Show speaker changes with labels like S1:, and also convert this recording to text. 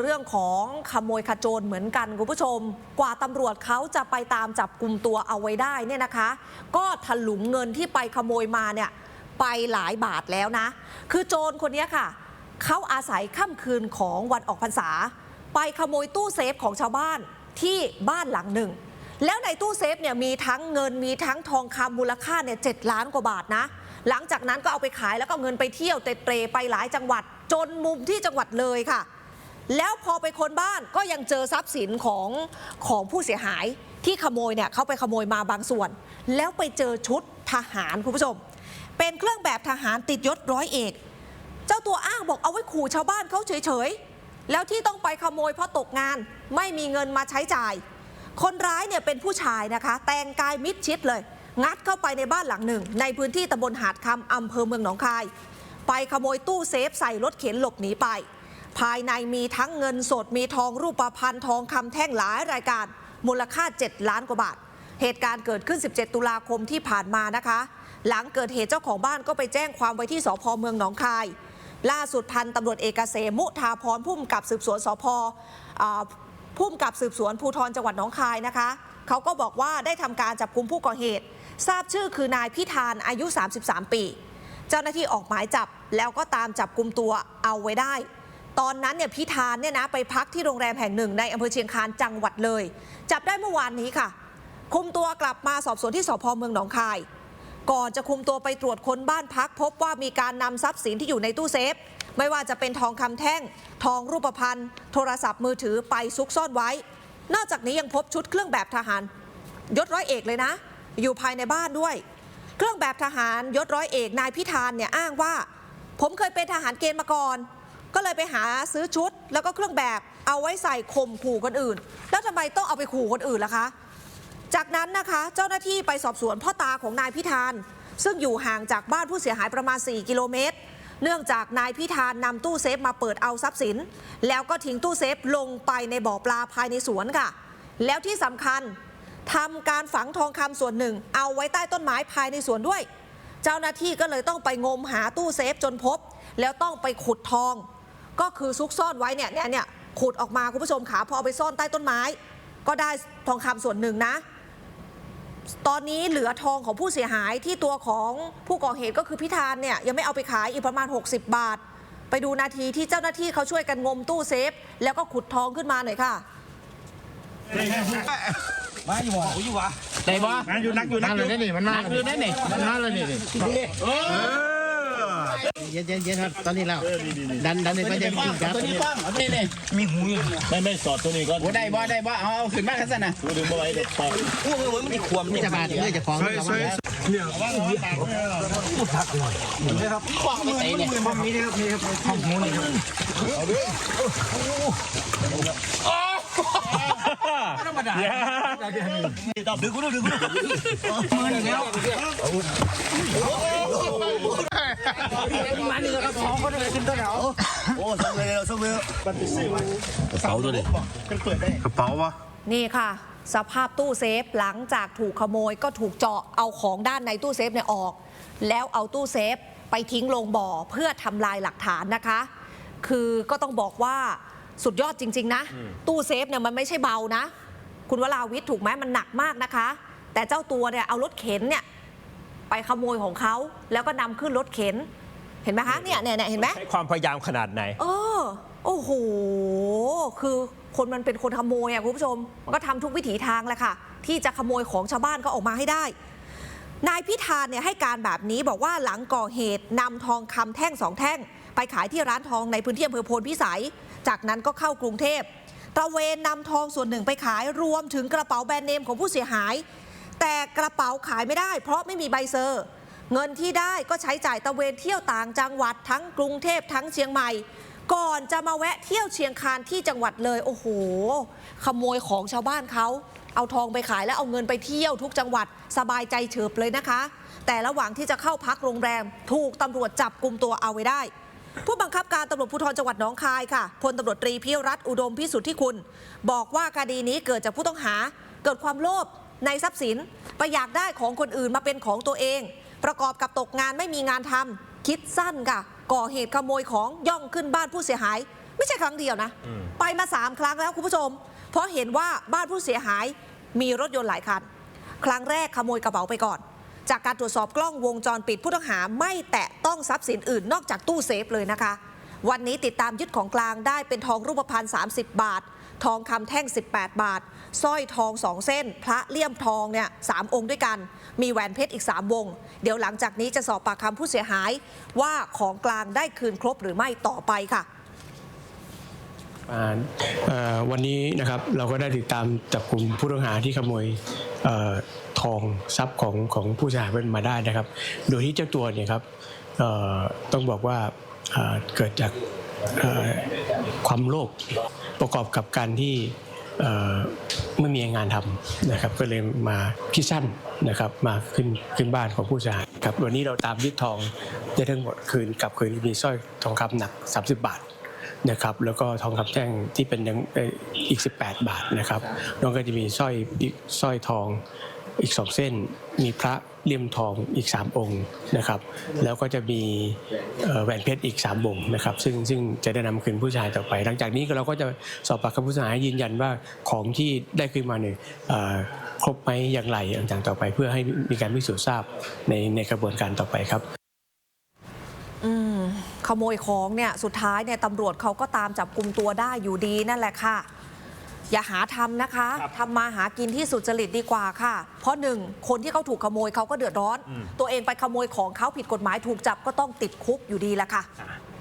S1: เรื่องของขโมยขโจรเหมือนกันคุณผู้ชม กว่าตำรวจเขาจะไปตามจับกลุ่มตัวเอาไว้ได้เนี่ยนะคะ ก็ถลุงเงินที่ไปขโมยมาเนี่ยไปหลายบาทแล้วนะ คือโจรคนนี้ค่ะ เขาอาศัยค่ำคืนของวันออกพรรษา ไปขโมยตู้เซฟของชาวบ้านที่บ้านหลังหนึ่ง แล้วในตู้เซฟเนี่ยมีทั้งเงินมีทั้งทองคำมูลค่าเนี่ยเจ็ดล้านกว่าบาทนะ หลังจากนั้นก็เอาไปขายแล้วก็เงินไปเที่ยวเตะเตรไปหลายจังหวัดจนมุมที่จังหวัดเลยค่ะ แล้วพอไปค้นบ้านก็ยังเจอทรัพย์สินของของผู้เสียหายที่ขโมยเนี่ยเขาไปขโมยมาบางส่วน แล้วไปเจอชุดทหารคุณผู้ชม เป็นเครื่องแบบทหารติดยศร้อยเอก เจ้าตัวอ้างบอกเอาไว้ขู่ชาวบ้านเขาเฉยๆ แล้วที่ต้องไปขโมยเพราะตกงานไม่มีเงินมาใช้จ่าย คนร้ายเนี่ยเป็นผู้ชายนะคะ แต่งกายมิดชิดเลย งัดเข้าไปในบ้านหลังหนึ่ง ในพื้นที่ตำบลหาดคำอำเภอเมืองหนองคาย ไปขโมยตู้เซฟใส่รถเข็นหลบหนีไป ภายในมีทั้งเงินสดมีทองรูปพรรณทองคำแท่งหลายรายการ มูลค่า 7 ล้านกว่าบาท เหตุการณ์เกิดขึ้น 17 ตุลาคมที่ผ่านมานะคะ หลังเกิดเหตุเจ้าของบ้านก็ไปแจ้งความไว้ที่สพเมืองหนองคาย ล่าสุดพันตำรวจเอกเกษมมุทาพรพุ่มกับสืบสวนสพอ่าพุ่มกับสืบสวนภูธรจังหวัดหนองคายนะคะเขาก็บอกว่าได้ทำการจับกุมผู้ก่อเหตุ ทราบชื่อคือนายพิธานอายุ 33 ปี เจ้าหน้าที่ออกหมายจับแล้วก็ตามจับกุมตัวเอาไว้ได้ ตอนนั้นเนี่ยพิธานเนี่ยนะไปพักที่โรงแรมแห่งหนึ่งในอำเภอเชียงคานจังหวัดเลย จับได้เมื่อวานนี้ค่ะ คุมตัวกลับมาสอบสวนที่สพเมืองหนองคาย ก่อนจะคุมตัวไปตรวจค้นบ้านพัก พบว่ามีการนำทรัพย์สินที่อยู่ในตู้เซฟ ไม่ว่าจะเป็นทองคำแท่ง ทองรูปพรรณโทรศัพท์มือถือไปซุกซ่อนไว้ นอกจากนี้ยังพบชุดเครื่องแบบทหารยศร้อยเอกเลยนะ อยู่ภายในบ้านด้วย เครื่องแบบทหารยศร้อยเอกนายพิธานเนี่ยอ้างว่า ผมเคยเป็นทหารเกณฑ์มาก่อน ก็เลยไปหาซื้อชุดแล้วก็เครื่องแบบเอาไว้ใส่ข่มขู่คนอื่น แล้วทำไมต้องเอาไปขู่คนอื่นล่ะคะ จากนั้นนะคะเจ้าหน้าที่ไปสอบสวนพ่อตาของนายพิธานซึ่งอยู่ห่างจากบ้านผู้เสียหายประมาณ 4 กิโลเมตร เนื่องจากนายพิธานนำตู้เซฟมาเปิดเอาทรัพย์สิน แล้วก็ทิ้งตู้เซฟลงไปในบ่อปลาภายในสวนค่ะ แล้วที่สำคัญทำการฝังทองคำส่วนหนึ่ง เอาไว้ใต้ต้นไม้ภายในสวนด้วย เจ้าหน้าที่ก็เลยต้องไปงมหาตู้เซฟจนพบ แล้วต้องไปขุดทอง ก็คือซุกซ่อนไว้เนี่ยเนี่ยเนี่ยขุดออกมาคุณผู้ชมขาพอเอาไปซ่อนใต้ต้นไม้ ก็ได้ทองคำส่วนหนึ่งนะ ตอนนี้เหลือทองของผู้เสียหายที่ตัวของผู้ก่อเหตุก็คือพิธานเนี่ยยังไม่เอาไปขายอีกประมาณ 60 บาท ไปดูนาทีที่เจ้าหน้าที่เขาช่วยกันงมตู้เซฟ แล้วก็ขุดทองขึ้นมาหน่อยค่ะ
S2: มาอยู่บ่อยู่วะ
S3: ได้บ่
S2: มาอยู่นักอยู่นั
S3: นั่
S2: ก
S3: น
S2: อ
S3: เล
S2: ยู่
S3: ยนี่มันมา
S2: นักอยู่ได้นี่
S3: มันมาเลยนี่นี่
S2: เออ
S3: เย็นเย็นเย็นครับตอนนี้แล้วดันดันนี่ไปเย็นจริงครับ
S4: ตัวนี้ป้องเอานี่นี่
S2: มีหูอยู่
S4: ไม่ไม่สอดตัวนี้ก่อน
S2: โอ้ได้บ่ได้บ่เอาเอาขึ้นมาคันซะนะ
S4: ดูดึงมาไว้เด็ดปอก
S2: อู้เว้ยมันมีขวม
S3: นี่จะบาดนี่จะฟ้องกันแล้ว
S4: ป้องไปใส่เนี่ย
S2: ดึงกูดึงกูมือนี่แล้ว
S4: เสาตัวนี้
S2: กระเป๋าวะ
S1: นี่ค่ะ สภาพตู้เซฟหลังจากถูกขโมยก็ถูกเจาะเอาของด้านในตู้เซฟเนี่ยออก แล้วเอาตู้เซฟไปทิ้งลงบ่อเพื่อทำลายหลักฐานนะคะ คือก็ต้องบอกว่าสุดยอดจริง ๆ นะ ตู้เซฟเนี่ยมันไม่ใช่เบานะ คุณวราวิทย์ถูกไหมมันหนักมากนะคะ แต่เจ้าตัวเนี่ยเอารถเข็นเนี่ย ไปขโมยของเขา แล้วก็นำขึ้นรถเข็น เห็นไหมคะเนี่ยเนี่ยเนี่ยเห็นไหม
S5: ใช้ความพยายามขนาดไหน
S1: เออโอ้โห คือคนมันเป็นคนขโมยอะคุณผู้ชม มันก็ทำทุกวิถีทางแหละค่ะ ที่จะขโมยของชาวบ้านก็ออกมาให้ได้ นายพิธานเนี่ยให้การแบบนี้บอกว่าหลังก่อเหตุนำทองคำแท่งสองแท่ง ไปขายที่ร้านทองในพื้นที่อำเภอโพนพิสัย จากนั้นก็เข้ากรุงเทพตระเวนนำทองส่วนหนึ่งไปขายรวมถึงกระเป๋าแบรนด์เนมของผู้เสียหาย แต่กระเป๋าขายไม่ได้ เพราะไม่มีใบเซอร์ เงินที่ได้ก็ใช้จ่ายตะเวนเที่ยวต่างจังหวัดทั้งกรุงเทพทั้งเชียงใหม่ ก่อนจะมาแวะเที่ยวเชียงคานที่จังหวัดเลย โอ้โห ขโมยของชาวบ้านเขาเอาทองไปขายแล้วเอาเงินไปเที่ยวทุกจังหวัดสบายใจเฉิบเลยนะคะ แต่ระหว่างที่จะเข้าพักโรงแรม ถูกตำรวจจับกลุ่มตัวเอาไว้ได้ ผู้บังคับการตำรวจภูธรจังหวัดหนองคายค่ะพลตำรวจตรีพิรัตอุดมพิสุทธิคุณ บอกว่าคดีนี้เกิดจากผู้ต้องหาเกิดความโลภ ในทรัพย์สินไปอยากได้ของคนอื่นมาเป็นของตัวเอง ประกอบกับตกงานไม่มีงานทำคิดสั้นค่ะ ก่อเหตุขโมยของย่องขึ้นบ้านผู้เสียหาย ไม่ใช่ครั้งเดียวนะ ไปมาสามครั้งแล้วคุณผู้ชม เพราะเห็นว่าบ้านผู้เสียหายมีรถยนต์หลายคันครั้งแรกขโมยกระเป๋าไปก่อน จากการตรวจสอบกล้องวงจรปิดผู้ต้องหาไม่แตะต้องทรัพย์สินอื่นนอกจากตู้เซฟเลยนะคะ วันนี้ติดตามยึดของกลางได้เป็นทองรูปพรรณ30 บาท ทองคำแท่ง 18 บาทสร้อยทอง2เส้น พระเลี่ยมทองเนี่ยสามองค์ด้วยกัน มีแหวนเพชรอีก 3 วง เดี๋ยวหลังจากนี้จะสอบปากคำผู้เสียหาย ว่าของกลางได้คืนครบหรือไม่ต่อไปค่ะ
S5: วันนี้นะครับเราก็ได้ติดตามจับกลุ่มผู้ต้องหาที่ขโมยออทองทรัพย์ของของผู้เสียหายมาได้นะครับ โดยที่เจ้าตัวเนี่ยครับต้องบอกว่าเเกิดจาก ความโลภประกอบกับการที่ไม่มีงานทำนะครับ ก็เลยมาคิดสั้นนะครับมาขึ้นขึ้นบ้านของผู้เสียหายครับวันนี้เราตามยึดทองได้ทั้งหมดคืนกลับคืนมีสร้อยทองคำหนัก 30 บาทนะครับแล้วก็ทองคำแท่งที่เป็นยังอีก 18 บาทนะครับแล้วก็จะมีสร้อยสร้อยทอง อีก2เส้น มีพระเลี่ยมทองอีก 3 องค์นะครับ แล้วก็จะมีแหวนเพชรอีก3วงนะครับ ซึ่งซึ่งจะได้นำคืนผู้ชายต่อไป หลังจากนี้เราก็จะสอบปากคำผู้เสียหายยืนยันว่าของที่ได้คืนมาเนี่ยครบไหมอย่างไรต่างๆต่อไป เพื่อให้มีการพิสูจน์ทราบในในกระบวนการต่อไปครับ
S1: ขโมยของเนี่ยสุดท้ายเนี่ยตำรวจเขาก็ตามจับกลุ่มตัวได้อยู่ดีนั่นแหละค่ะ อย่าหาทำนะคะทำมาหากินที่สุจริตดีกว่าค่ะ เพราะหนึ่งคนที่เขาถูกขโมยเขาก็เดือดร้อนตัวเองไปขโมยของเขาผิดกฎหมายถูกจับก็ต้องติดคุกอยู่ดีแหละค่ะ
S2: อะ